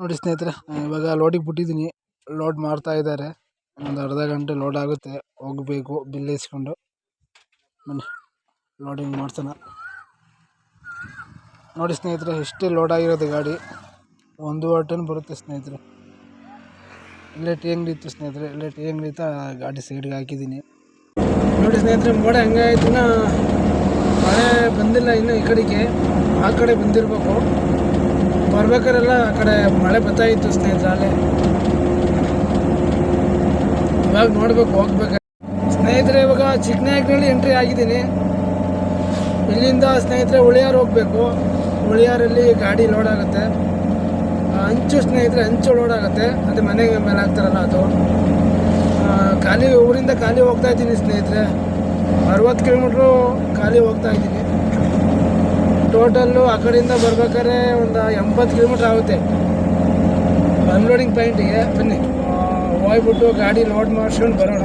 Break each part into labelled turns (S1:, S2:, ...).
S1: ನೋಡಿ ಸ್ನೇಹಿತರೆ ಇವಾಗ ಲೋಡಿಗೆ ಬಿಟ್ಟಿದ್ದೀನಿ. ಲೋಡ್ ಮಾಡ್ತಾ ಇದ್ದಾರೆ. ಒಂದು ಅರ್ಧ ಗಂಟೆ ಲೋಡ್ ಆಗುತ್ತೆ. ಹೋಗಬೇಕು ಬಿಲ್ ಇಸ್ಕೊಂಡು. ಬನ್ನಿ ಲೋಡಿಂಗ್ ಮಾಡ್ತಾನೆ ನೋಡಿ ಸ್ನೇಹಿತರೆ ಇಷ್ಟೇ ಲೋಡ್ ಆಗಿರೋದು ಗಾಡಿ, ಒಂದು ಟನ್ ಬರುತ್ತೆ ಸ್ನೇಹಿತರೆ. ಇಲ್ಲೇ ಟೀ ಅಂಗಡಿ ಇತ್ತು ಸ್ನೇಹಿತರೆ ಇಲ್ಲೇ ಟೀ ಅಂಗಡಿ ಇತ್ತು ಗಾಡಿ ಸೈಡ್ಗೆ ಹಾಕಿದ್ದೀನಿ. ನೋಡಿ ಸ್ನೇಹಿತರೆ, ಮೋಡ ಹೆಂಗಾಯ್ತು ಮಳೆ ಬಂದಿಲ್ಲ ಇನ್ನು ಈ ಕಡೆಗೆ. ಆ ಕಡೆ ಬಂದಿರಬೇಕು. ಬರ್ಬೇಕಾರೆಲ್ಲ ಆ ಕಡೆ ಮಳೆ ಬರ್ತಾ ಇತ್ತು ಸ್ನೇಹಿತರೆ, ಅಲ್ಲೇ. ಇವಾಗ ನೋಡ್ಬೇಕು, ಹೋಗ್ಬೇಕು. ಸ್ನೇಹಿತರೆ, ಇವಾಗ ಚಿಕ್ಕನಾಯಕನಹಳ್ಳಿ ಎಂಟ್ರಿ ಆಗಿದ್ದೀನಿ. ಇಲ್ಲಿಂದ ಸ್ನೇಹಿತರೆ, ಉಳಿಯಾರು ಹೋಗ್ಬೇಕು. ಉಳಿಯಾರಲ್ಲಿ ಗಾಡಿ ಲೋಡ್ ಆಗುತ್ತೆ. ಹಂಚು ಸ್ನೇಹಿತರೆ ಹಂಚು ಲೋಡ್ ಆಗುತ್ತೆ. ಅದು ಮನೆಗೆ ಮೇಲೆ ಹಾಕ್ತಾರಲ್ಲ ಅದು. ಖಾಲಿ ಊರಿಂದ ಖಾಲಿ ಹೋಗ್ತಾ ಇದ್ದೀನಿ ಸ್ನೇಹಿತರೆ. ಅರವತ್ತು ಕಿಲೋಮೀಟ್ರು ಖಾಲಿ ಹೋಗ್ತಾ ಇದ್ದೀನಿ. ಟೋಟಲ್ಲು ಆ ಕಡೆಯಿಂದ ಬರ್ಬೇಕಾದ್ರೆ ಒಂದು ಎಂಬತ್ತು ಕಿಲೋಮೀಟ್ರ್ ಆಗುತ್ತೆ. ಅನ್ಲೋಡಿಂಗ್ ಪಾಯಿಂಟಿಗೆ ಬನ್ನಿ. ಹೋಗ್ಬಿಟ್ಟು ಗಾಡಿ ಲೋಡ್ ಮಾಡಿಸ್ಕೊಂಡು ಬರೋಣ.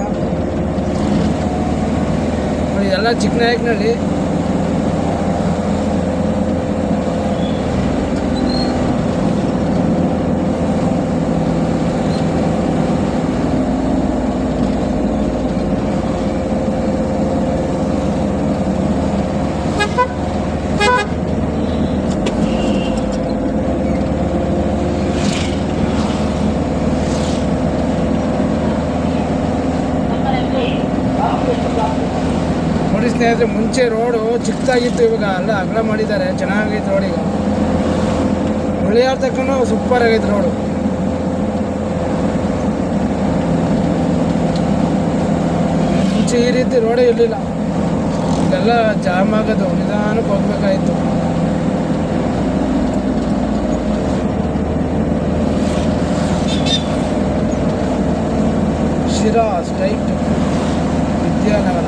S1: ಎಲ್ಲ ಚಿಕ್ಕನಾಯಕನಹಳ್ಳಿ ನೋಡಿ ಸ್ನೇಹಿತರೆ ಮುಂಚೆ ರೋಡು ಚಿಕ್ಕದಾಗಿತ್ತು ಇವಾಗ ಅಲ್ಲ ಅಗಲ ಮಾಡಿದ್ದಾರೆ, ಚೆನ್ನಾಗೈತೆ ರೋಡ್ ಈಗ. ಆದ ಸೂಪರ್ ಆಗೈತೆ ರೋಡು. ಮುಂಚೆ ಈ ರೀತಿ ರೋಡೇ ಇರಲಿಲ್ಲ. ಇದೆಲ್ಲ ಜಾಮ್ ಆಗೋದು, ನಿಧಾನಕ್ಕೆ ಹೋಗ್ಬೇಕಾಯಿತು. ಶಿರಾ ಸ್ಟ್ರೈಟ್ ವಿದ್ಯಾನಗರ.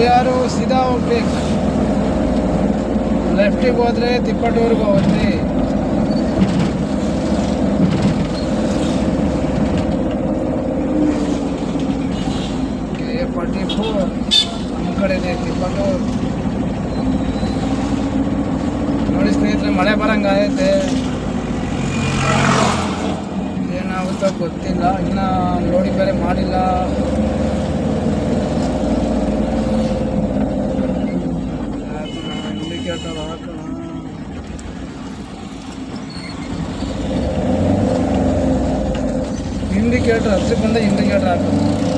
S1: ಉಳಿಯಾರು ಸೀದಾ ಹೋಗ್ಬೇಕು? ಲೆಫ್ಟಿಗೆ ಹೋದ್ರೆ ತಿಪ್ಪಟೂರ್ಗೆ ಹೋಗ್ರಿ. ಫಾರ್ಟಿ ಫೋರ್ ನಮ್ಮ ಕಡೆನೇ ತಿಪ್ಪಟೂರು. ನೋಡಿ ಸ್ನೇಹಿತರೆ, ಮಳೆ ಬರಂಗಾಗೈತೆ ಏನಾಗುತ್ತೋ ಗೊತ್ತಿಲ್ಲ. ಇನ್ನೂ ಲೋಡಿ ಬೇರೆ ಮಾಡಿಲ್ಲ. இண்டிகேட்டர் ஸ்லிப் வந்து இண்டிகேட்டர் ஆகும்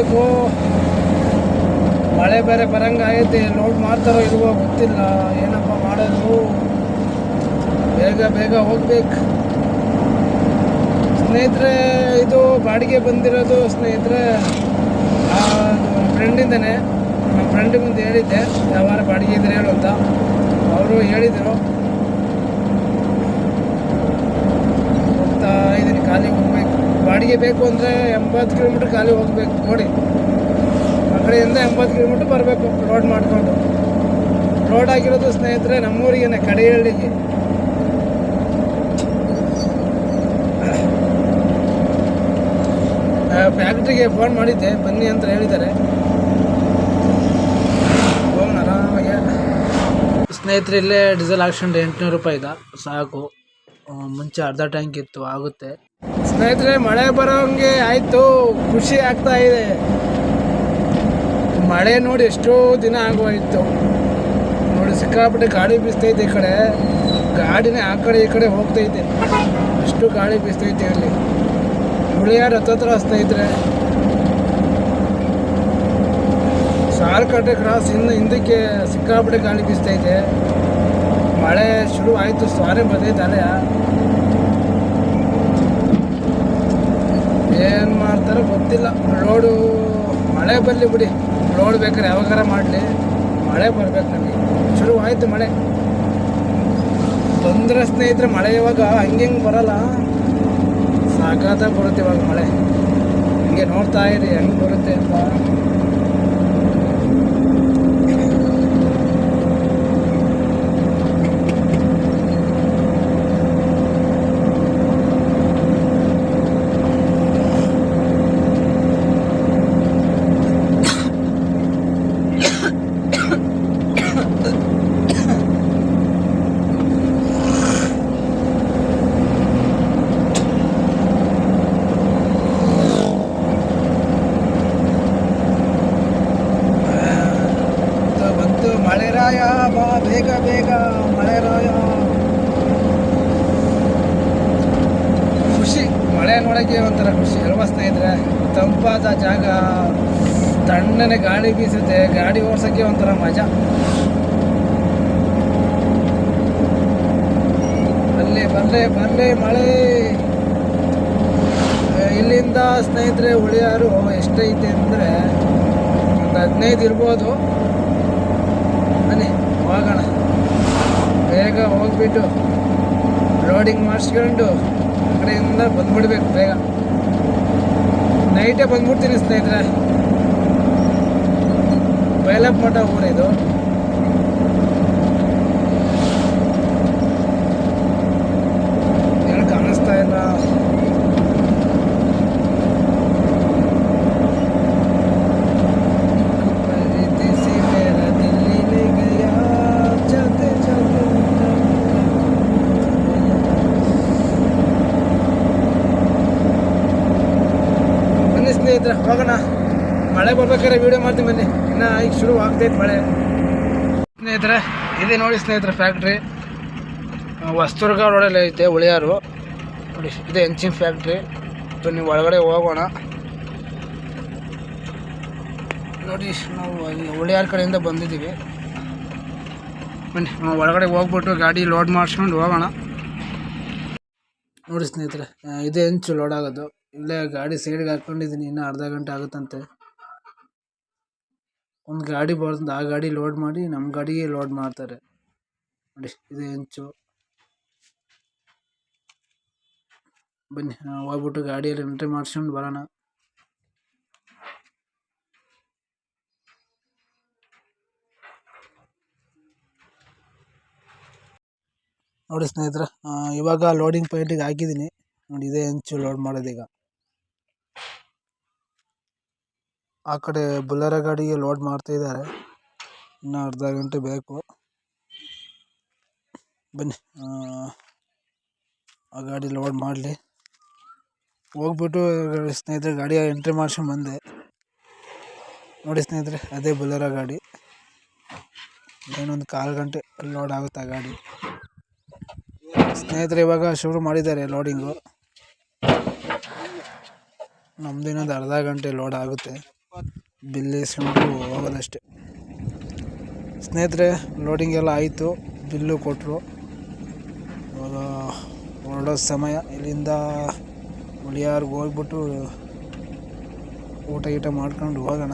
S1: ಇಪ್ಪತ್ತೆಂಟು ಮಳೆ ಬೇರೆ ಬರಂಗಾಗೈತೆ ಲೋಡ್ ಮಾಡ್ತಾರೋ ಇಲ್ವೋ ಗೊತ್ತಿಲ್ಲ. ಏನಪ್ಪ ಮಾಡೋದು? ಬೇಗ ಬೇಗ ಹೋಗ್ಬೇಕು. ಸ್ನೇಹಿತರೆ, ಇದು ಬಾಡಿಗೆ ಬಂದಿರೋದು ಸ್ನೇಹಿತರೆ ನಮ್ಮ ಫ್ರೆಂಡಿಂದನೇ ನಮ್ಮ ಫ್ರೆಂಡ್ ಮುಂದೆ ಹೇಳಿದ್ದೆ, ಯಾವಾರ ಬಾಡಿಗೆ ಇದ್ರೆ ಹೇಳು ಅಂತ. ಅವರು ಹೇಳಿದರು ಹೋಗ್ತಾ ಇದ್ದೀನಿ ಖಾಲಿ ಹೋಗ್ಬೇಕು ಬಾಡಿಗೆ ಬೇಕು ಅಂದರೆ ಎಂಬತ್ತು ಕಿಲೋಮೀಟ್ರ್ ಖಾಲಿ ಹೋಗಬೇಕು, ನೋಡಿ. ಆ ಕಡೆಯಿಂದ ಎಂಬತ್ತು ಕಿಲೋಮೀಟ್ರ್ ಬರಬೇಕು ರೋಡ್ ಮಾಡಿಕೊಂಡು. ರೋಡ್ ಆಗಿರೋದು ಸ್ನೇಹಿತರೆ, ನಮ್ಮೂರಿಗೇನೆ ಕಡೆಯಳ್ಳಿಗೆ ಫ್ಯಾಕ್ಟ್ರಿಗೆ ಫೋನ್ ಮಾಡಿದ್ದೆ, ಬನ್ನಿ ಅಂತ ಹೇಳಿದ್ದಾರೆ. ಹೋಗೋಣ, ಆರಾಮಾಗೆ. ಸ್ನೇಹಿತರೆ, ಇಲ್ಲೇ ಡೀಸೆಲ್ ಹಾಕ್ಸ್ಕೊಂಡು ಎಂಟುನೂರು ಇದೆ, ಸಾಕು. ಮುಂಚೆ ಅರ್ಧ ಟ್ಯಾಂಕ್ ಇತ್ತು, ಆಗುತ್ತೆ. ಸ್ನೇಹಿತರೆ, ಮಳೆ ಬರೋಂಗೆ ಆಯಿತು. ಖುಷಿ ಆಗ್ತಾ ಇದೆ. ಮಳೆ ನೋಡಿ ಎಷ್ಟೋ ದಿನ ಆಗೋಯ್ತು. ನೋಡಿ, ಸಿಕ್ಕಾಪಟ್ಟೆ ಗಾಳಿ ಬೀಸ್ತೈತೆ ಈ ಕಡೆ. ಗಾಡಿನೇ ಆ ಕಡೆ ಈ ಕಡೆ ಹೋಗ್ತೈತೆ. ಅಷ್ಟು ಗಾಳಿ ಬೀಸ್ತೈತೆ ಅಲ್ಲಿ. ಹುಳಿಯಾರ ಹತ್ತತ್ರ ಸ್ನೇಹಿತರೆ ಸಾಲ್ಕಟ್ಟೆ ಕ್ರಾಸ್ ಹಿಂದೆ ಹಿಂದಕ್ಕೆ ಸಿಕ್ಕಾಪಟ್ಟೆ ಗಾಳಿ ಬೀಸ್ತೈತೆ. ಮಳೆ ಶುರು ಆಯಿತು ಸಾರಿ ಬಂದೈತೆ ಅಲೆ ಏನು ಮಾಡ್ತಾರೋ ಗೊತ್ತಿಲ್ಲ. ರೋಡು ಮಳೆ ಬರಲಿ ಬಿಡಿ. ರೋಡ್ ಬೇಕಾದ್ರೆ ಯಾವಾಗಾರ ಮಾಡಲಿ. ಮಳೆ ಬರ್ಬೇಕು ನನಗೆ ಶುರು ಆಯಿತು ಮಳೆ. ತೊಂದರೆ ಸ್ನೇಹಿತರೆ, ಮಳೆ ಇವಾಗ ಹಂಗೆ ಹಿಂಗೆ ಬರಲ್ಲ. ಸಾಕಾತ ಬರುತ್ತೆ ಇವಾಗ ಮಳೆ. ಹಿಂಗೆ ನೋಡ್ತಾ ಇರಿ, ಹೆಂಗೆ ಬರುತ್ತೆ ಅಂತ ಬಂತು, ಬಂತು ಮಳೆ ರಾಯ ಬಾ ಬೇಗ ಬೇಗ ಮಳೆ ರಾಯ ಖುಷಿ ಮಳೆ ನೋಡೋಕ್ಕೆ ಒಂಥರ ಖುಷಿ ಅಲ್ವಾ ಸ್ನೇಹಿತರೆ ತಂಪಾದ ಜಾಗ, ತಣ್ಣನೆ ಗಾಳಿ ಬೀಸುತ್ತೆ, ಗಾಡಿ ಓಡ್ಸೋಕ್ಕೆ ಒಂಥರ ಮಜಾ. ಅಲ್ಲಿ ಬರಲೇ ಬರಲೇ ಮಳೆ. ಇಲ್ಲಿಂದ ಸ್ನೇಹಿತರೆ, ಉಳಿಯಾರು ಎಷ್ಟೈತೆ ಅಂದರೆ ಒಂದು ಹದಿನೈದು ಇರ್ಬೋದು. ಬನ್ನಿ, ಹೋಗೋಣ. ಬೇಗ ಹೋಗ್ಬಿಟ್ಟು ಲೋಡಿಂಗ್ ಮಾಡಿಸ್ಕೊಂಡು ಆ ಕಡೆಯಿಂದ ಬಂದ್ಬಿಡ್ಬೇಕು ಬೇಗ. ನೈಟೇ ಬಂದ್ಬಿಡ್ತೀನಿ ಸ್ನೇಹಿತರೆ. ಬಯಲಪ್ಪ ಊರಿದು. ಮಳೆ ಬರ್ಬೇಕಾದ್ರೆ ವಿಡಿಯೋ ಮಾಡ್ತೀನಿ ಬನ್ನಿ. ಇನ್ನು ಈಗ ಶುರು ಆಗ್ತೈತೆ ಮಳೆ. ಸ್ನೇಹಿತರೆ ಇದೆ ನೋಡಿ ಸ್ನೇಹಿತರೆ ಫ್ಯಾಕ್ಟ್ರಿ ವಸ್ತುರ್ಗ ರೋಡಲ್ಲಿ ಐತೆ ಉಳಿಯಾರು ನೋಡಿ, ಇದೆ ಹೆಂಚಿನ ಫ್ಯಾಕ್ಟ್ರಿ ಬನ್ನಿ ಒಳಗಡೆ ಹೋಗೋಣ. ನೋಡಿ, ನಾವು ಉಳಿಯಾರ ಕಡೆಯಿಂದ ಬಂದಿದ್ದೀವಿ. ಬನ್ನಿ, ನಾವು ಒಳಗಡೆ ಹೋಗ್ಬಿಟ್ಟು ಗಾಡಿ ಲೋಡ್ ಮಾಡಿಸ್ಕೊಂಡು ಹೋಗೋಣ. ನೋಡಿ ಸ್ನೇಹಿತರೆ ಇದೆ ಇದೇ ಹೆಂಚು ಲೋಡ್ ಆಗೋದು. ಇಲ್ಲೇ ಗಾಡಿ ಸೈಡ್ಗೆ ಹಾಕ್ಕೊಂಡಿದ್ದೀನಿ ಇನ್ನೂ ಅರ್ಧ ಗಂಟೆ ಆಗುತ್ತಂತೆ. ಒಂದು ಗಾಡಿ ಬರ್ತದೆ ಆ ಗಾಡಿ ಲೋಡ್ ಮಾಡಿ ನಮ್ಮ ಗಾಡಿಗೆ ಲೋಡ್ ಮಾಡ್ತಾರೆ. ನೋಡಿ, ಇದು ಹೆಂಚು. ಬನ್ನಿ ಹೋಗ್ಬಿಟ್ಟು ಗಾಡಿಯಲ್ಲಿ ಎಂಟ್ರಿ ಮಾಡಿಸ್ಕೊಂಡು ಬರೋಣ. ನೋಡಿ ಸ್ನೇಹಿತರೆ ಇವಾಗ ಲೋಡಿಂಗ್ ಪಾಯಿಂಟಿಗೆ ಹಾಕಿದ್ದೀನಿ. ನೋಡಿ, ಇದೇ ಹೆಂಚು ಲೋಡ್ ಮಾಡೋದೀಗ. ಆ ಕಡೆ ಬುಲೆರೋ ಗಾಡಿಗೆ ಲೋಡ್ ಮಾಡ್ತಾ ಇದ್ದಾರೆ. ಇನ್ನೂ ಅರ್ಧ ಗಂಟೆ ಬೇಕು. ಬನ್ನಿ ಆ, ಆ ಗಾಡಿ ಲೋಡ್ ಮಾಡಲಿ. ಹೋಗ್ಬಿಟ್ಟು ಸ್ನೇಹಿತರೆ ಗಾಡಿ ಎಂಟ್ರಿ ಮಾಡ್ಸ್ಕೊಂಡು ಬಂದೆ. ನೋಡಿ ಸ್ನೇಹಿತರೆ ಅದೇ ಬುಲೆರೋ ಗಾಡಿ. ಇನ್ನೊಂದು ಕಾಲು ಗಂಟೆ ಲೋಡ್ ಆಗುತ್ತೆ ಆ ಗಾಡಿ. ಸ್ನೇಹಿತರೆ ಇವಾಗ ಶುರು ಮಾಡಿದ್ದಾರೆ ಲೋಡಿಂಗು. ನಮ್ಮದು ಇನ್ನೊಂದು ಅರ್ಧ ಗಂಟೆ ಲೋಡ್ ಆಗುತ್ತೆ. ಬಿಲ್ ಇಸ್ಕೊಂಡು ಹೋಗೋದಷ್ಟೇ. ಸ್ನೇಹಿತರೆ ಲೋಡಿಂಗ್ ಎಲ್ಲ ಆಯಿತು. ಬಿಲ್ಲು ಕೊಟ್ಟರು ಇವಾಗ ಹೊರಡೋ ಸಮಯ. ಇಲ್ಲಿಂದ ಹುಳಿಯಾರ್ಗೆ ಹೋಗ್ಬಿಟ್ಟು ಊಟ ಗೀಟ ಮಾಡ್ಕೊಂಡು ಹೋಗೋಣ.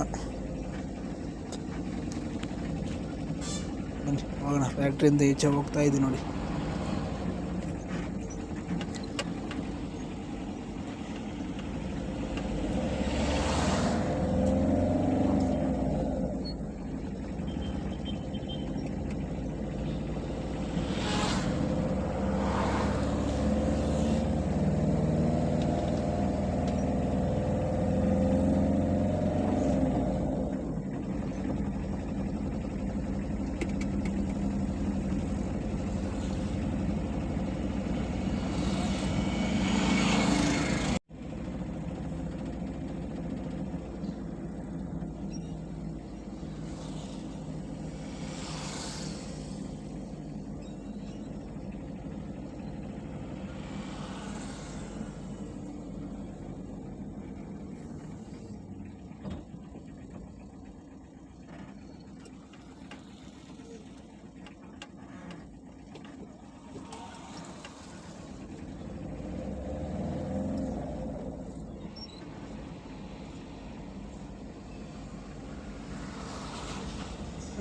S1: ಬನ್ನಿ, ಹೋಗೋಣ. ಫ್ಯಾಕ್ಟ್ರಿಯಿಂದ ಈಚೆ ಹೋಗ್ತಾ ಇದ್ದೀನಿ ನೋಡಿ.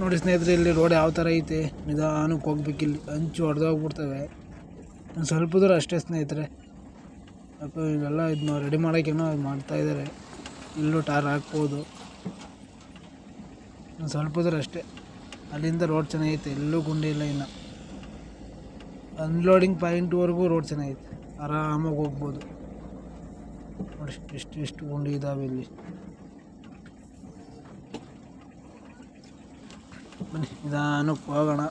S1: ನೋಡಿ ಸ್ನೇಹಿತರೆ, ಇಲ್ಲಿ ರೋಡ್ ಯಾವ ಥರ ಐತೆ? ನಿಧಾನಕ್ಕೆ ಹೋಗ್ಬೇಕು, ಇಲ್ಲಿ ಹಂಚು ಹೊಡೆದೋಗ್ಬಿಡ್ತವೆ ಒಂದು ಸ್ವಲ್ಪ ದೂರ ಅಷ್ಟೇ ಸ್ನೇಹಿತರೆ. ಅಪ್ಪ ಇವೆಲ್ಲ ಇದನ್ನ ರೆಡಿ ಮಾಡೋಕ್ಕೇನೋ ಅದು ಮಾಡ್ತಾಯಿದ್ದಾರೆ ಇಲ್ಲೂ ಟಾರ್ ಹಾಕ್ಬೋದು. ಒಂದು ಸ್ವಲ್ಪ ದೂರ ಅಷ್ಟೇ. ಅಲ್ಲಿಂದ ರೋಡ್ ಚೆನ್ನಾಗೈತೆ. ಎಲ್ಲೂ ಗುಂಡಿ ಇಲ್ಲ ಇನ್ನು. ಅನ್ಲೋಡಿಂಗ್ ಪಾಯಿಂಟ್ವರೆಗೂ ರೋಡ್ ಚೆನ್ನಾಗೈತೆ. ಆರಾಮಾಗಿ ಹೋಗ್ಬೋದು. ನೋಡಿ, ಎಷ್ಟು ಎಷ್ಟು ಗುಂಡಿ ಇದ್ದಾವೆ ಇಲ್ಲಿ. ಬನ್ನಿ ನಿಧಾನಕ್ಕೆ ಹೋಗೋಣ.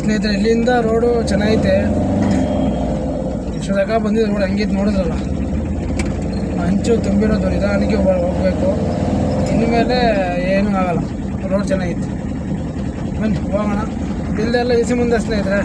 S1: ಸ್ನೇಹಿತರೆ, ಇಲ್ಲಿಂದ ರೋಡು ಚೆನ್ನಾಗೈತೆ. ಇಷ್ಟು ತನಕ ಬಂದಿದೆ ರೋಡ್ ಹಂಗಿದ್ದು ನೋಡಿದ್ರಲ್ಲ. ಹಂಚು ತುಂಬಿರೋದು ನಿಧಾನಕ್ಕೆ ಹೋಗಬೇಕು. ಇನ್ನು ಮೇಲೆ ಏನೂ ಆಗಲ್ಲ. ರೋಡ್ ಚೆನ್ನಾಗಿತ್ತು ಬನ್ನಿ, ಹೋಗೋಣ. ಇಲ್ಲದೆಲ್ಲ ಇಸಿ ಮುಂದೆ ಸ್ನೇಹಿತರೆ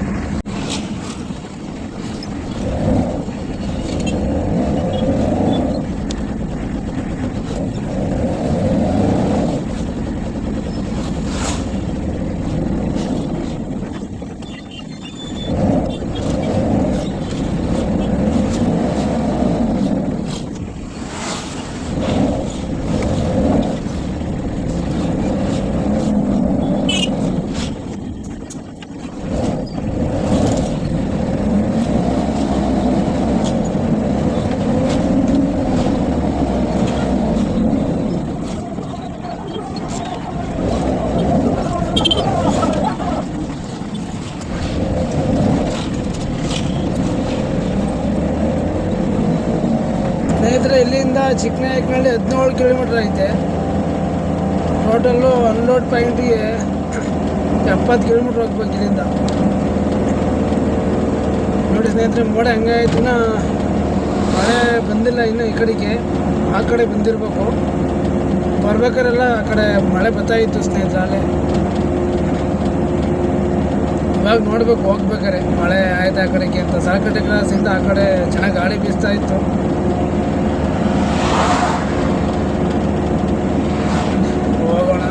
S1: ಇಲ್ಲಿಂದ ಚಿಕ್ಕನಾಯಕನಹಳ್ಳಿ ಹದಿನೇಳು ಕಿಲೋಮೀಟ್ರ್ ಐತೆ. ಟೋಟಲ್ಲು ಅನ್ಲೋಡ್ ಪಾಯಿಂಟಿಗೆ ಎಪ್ಪತ್ತು ಕಿಲೋಮೀಟ್ರ್ ಹೋಗ್ಬೇಕು ಇಲ್ಲಿಂದ. ನೋಡಿ ಸ್ನೇಹಿತರೆ, ಮೋಡ ಹೆಂಗಾಯ್ತು ಇನ್ನೂ ಮಳೆ ಬಂದಿಲ್ಲ ಇನ್ನು ಈ ಕಡೆಗೆ. ಆ ಕಡೆ ಬಂದಿರಬೇಕು. ಬರ್ಬೇಕಾರೆಲ್ಲ ಆ ಕಡೆ ಮಳೆ ಬರ್ತಾಯಿತ್ತು ಸ್ನೇಹಿತರೆ ಅಲ್ಲೇ. ಇವಾಗ ನೋಡ್ಬೇಕು, ಹೋಗ್ಬೇಕಾರೆ. ಮಳೆ ಆಯ್ತು ಆ ಕಡೆಗೆ ಅಂತ. ಸಾಕಟ್ಟೆ ಕ್ರಾಸಿಂದ ಆ ಕಡೆ ಚೆನ್ನಾಗಿ ಗಾಳಿ ಬೀಸ್ತಾ ಇತ್ತು ಹೋಗೋಣ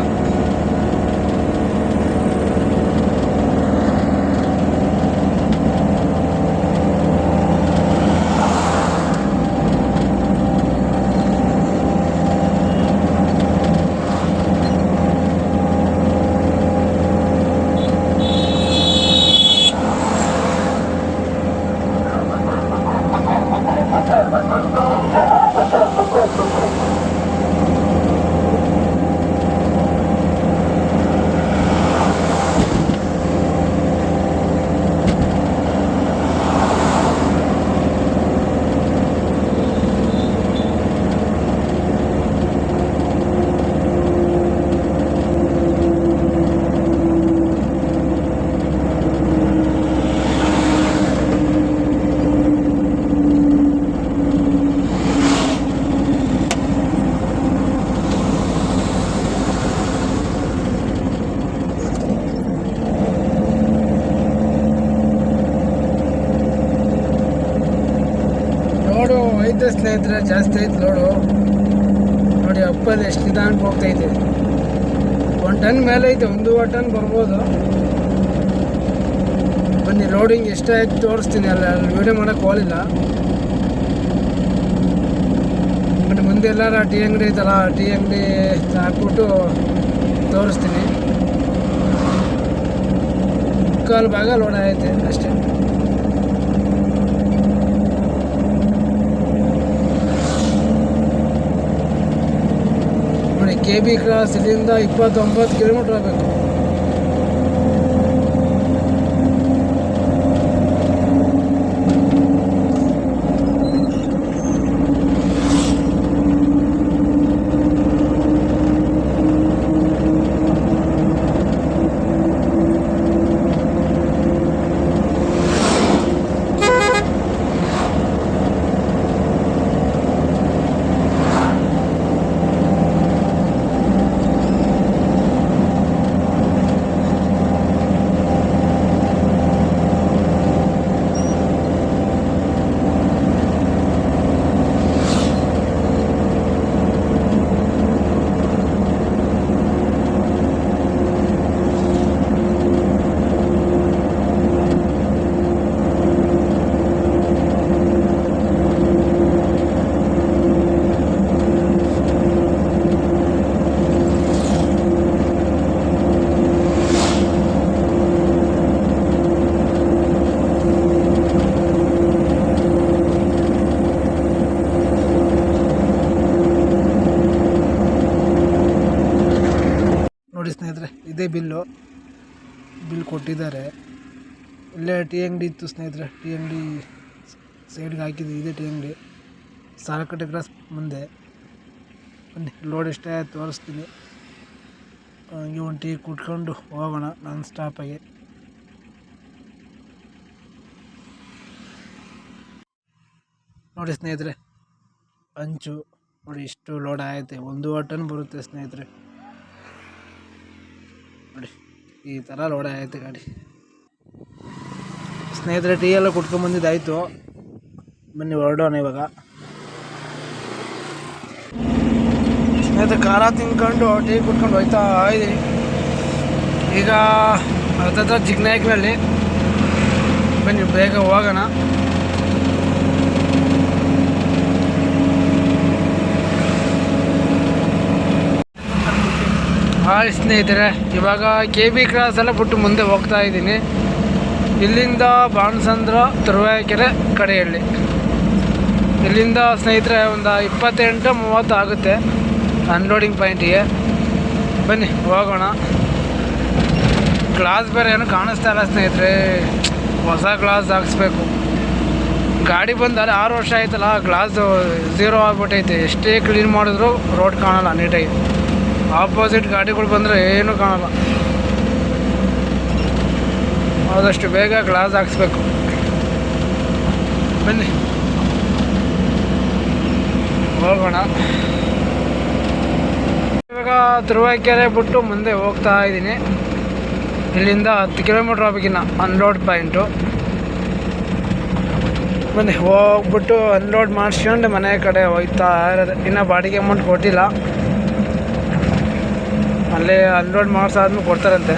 S1: ಲೋಡು ಸ್ನೇಹಿತರೆ ಜಾಸ್ತಿ ಐತೆ ನೋಡು. ನೋಡಿ ಅಪ್ಪಲ್ಲಿ ಎಷ್ಟು ನಿಧಾನಕ್ಕೆ ಹೋಗ್ತೈತೆ ಒಂದು ಟನ್ ಮೇಲೆ ಐತೆ, ಒಂದೂವರೆ ಟನ್ ಬರ್ಬೋದು. ಬನ್ನಿ ಲೋಡಿಂಗ್ ಎಷ್ಟಾಯ್ತು ತೋರಿಸ್ತೀನಿ. ಅಲ್ಲಿ ಅಲ್ಲಿ ವೀಡಿಯೋ ಮಾಡೋಕ್ಕೆ ಬನ್ನಿ, ಮುಂದೆ ಎಲ್ಲಾರ ಟೀ ಅಂಗಡಿ ಐತಲ್ಲ ಟೀ ಅಂಗಡಿ ಹಾಕ್ಬಿಟ್ಟು ತೋರಿಸ್ತೀನಿ. ಮುಕ್ಕಾಲು ಭಾಗ ಲೋಡ್ ಆಗೈತೆ ಅಷ್ಟೇ ನೋಡಿ ಕೆ ಬಿ ಕ್ರಾಸ್ ಇಲ್ಲಿಂದ ಇಪ್ಪತ್ತೊಂಬತ್ತು ಕಿಲೋಮೀಟ್ರ್ ಆಗಬೇಕು ನೋಡಿ ಇದೇ ಬಿಲ್ಲು. ಬಿಲ್ ಕೊಟ್ಟಿದ್ದಾರೆ. ಇಲ್ಲೇ ಟೀ ಅಂಗಡಿ ಇತ್ತು ಸ್ನೇಹಿತರೆ. ಟೀ ಅಂಗಡಿ ಸೈಡ್ಗೆ ಹಾಕಿದ್ದು ಇದೆ ಟೀ ಅಂಗಡಿ ಸಾಲಕಟ್ಟೆ ಕ್ರಾಸ್ ಮುಂದೆ. ಬನ್ನಿ ಲೋಡ್ ಎಷ್ಟೇ ತೋರಿಸ್ತೀನಿ. ಹಂಗೆ ಒಂದು ಟೀ ಕುಟ್ಕೊಂಡು ಹೋಗೋಣ ನಾನ್ ಸ್ಟಾಪಾಗಿ ನೋಡಿ ಸ್ನೇಹಿತರೆ, ಅಂಚು ನೋಡಿ ಇಷ್ಟು ಲೋಡ್ ಆಯ್ತೆ. ಒಂದು ಟನ್ ಬರುತ್ತೆ ಸ್ನೇಹಿತರೆ. ನೋಡಿ, ಈ ಥರ ಲೋಡ ಆಯಿತು ಗಾಡಿ. ಸ್ನೇಹಿತರೆ ಟೀ ಎಲ್ಲ ಕುಟ್ಕೊಂಬಂದಿದ್ದಾಯಿತು ಬನ್ನಿ, ಹೊರಡೋಣ ಇವಾಗ. ಸ್ನೇಹಿತರೆ, ಖಾರ ತಿನ್ಕೊಂಡು ಟೀ ಕುಟ್ಕೊಂಡು ಹೋಯ್ತಾ ಇದ್ದೀನಿ ಈಗ ಹತ್ತತ್ರ ಜಿಗ್ನಾಯಕ್ನಲ್ಲಿ ಬನ್ನಿ, ಬೇಗ ಹೋಗೋಣ. ಹಾಯ್ ಸ್ನೇಹಿತರೆ, ಇವಾಗ ಕೆ ಬಿ ಕ್ರಾಸ್ ಎಲ್ಲ ಬಿಟ್ಟು ಮುಂದೆ ಹೋಗ್ತಾ ಇದ್ದೀನಿ. ಇಲ್ಲಿಂದ ಬಾಣಸಂದ್ರ ತುರುವಾಯಕೆರೆ ಕಡೆಯಲ್ಲಿ. ಇಲ್ಲಿಂದ ಸ್ನೇಹಿತರೆ, ಒಂದು ಇಪ್ಪತ್ತೆಂಟು ಮೂವತ್ತು ಆಗುತ್ತೆ ಅನ್ಲೋಡಿಂಗ್ ಪಾಯಿಂಟಿಗೆ ಬನ್ನಿ, ಹೋಗೋಣ. ಗ್ಲಾಸ್ ಬೇರೆ ಏನು ಕಾಣಿಸ್ತಾ ಇಲ್ಲ ಸ್ನೇಹಿತರೆ. ಹೊಸ ಗ್ಲಾಸ್ ಹಾಕಿಸ್ಬೇಕು. ಗಾಡಿ ಬಂದು ಅಲ್ಲಿ ಆರು ವರ್ಷ ಆಯ್ತಲ್ಲ ಗ್ಲಾಸು ಝೀರೋ ಆಗ್ಬಿಟ್ಟೈತೆ. ಎಷ್ಟೇ ಕ್ಲೀನ್ ಮಾಡಿದ್ರು ರೋಡ್ ಕಾಣಲ್ಲ ನೀಟಾಗಿ ಆಪೋಸಿಟ್ ಗಾಡಿಗಳು ಬಂದರೆ ಏನೂ ಕಾಣಲ್ಲ. ಆದಷ್ಟು ಬೇಗ ಗ್ಲಾಸ್ ಹಾಕ್ಸ್ಬೇಕು. ಬನ್ನಿ. ಹೋಗೋಣ. ಇವಾಗ ತುರುವೇಕೆರೆ ಬಿಟ್ಟು ಮುಂದೆ ಹೋಗ್ತಾ ಇದ್ದೀನಿ. ಇಲ್ಲಿಂದ ಹತ್ತು ಕಿಲೋಮೀಟ್ರ್ ಹೋಗ್ಬೇಕಿನ್ನ ಅನ್ಲೋಡ್ ಪಾಯಿಂಟು ಬನ್ನಿ, ಹೋಗ್ಬಿಟ್ಟು ಅನ್ಲೋಡ್ ಮಾಡಿಸ್ಕೊಂಡು ಮನೆ ಕಡೆ ಹೋಗ್ತಾ ಇರೋದು. ಇನ್ನೂ ಬಾಡಿಗೆ ಅಮೌಂಟ್ ಕೊಟ್ಟಿಲ್ಲ. ಅಲ್ಲೇ ಅನ್ಲೋಡ್ ಮಾಡಿಸಾದ್ಮೇಲೆ ಕೊಡ್ತಾರಂತೆ.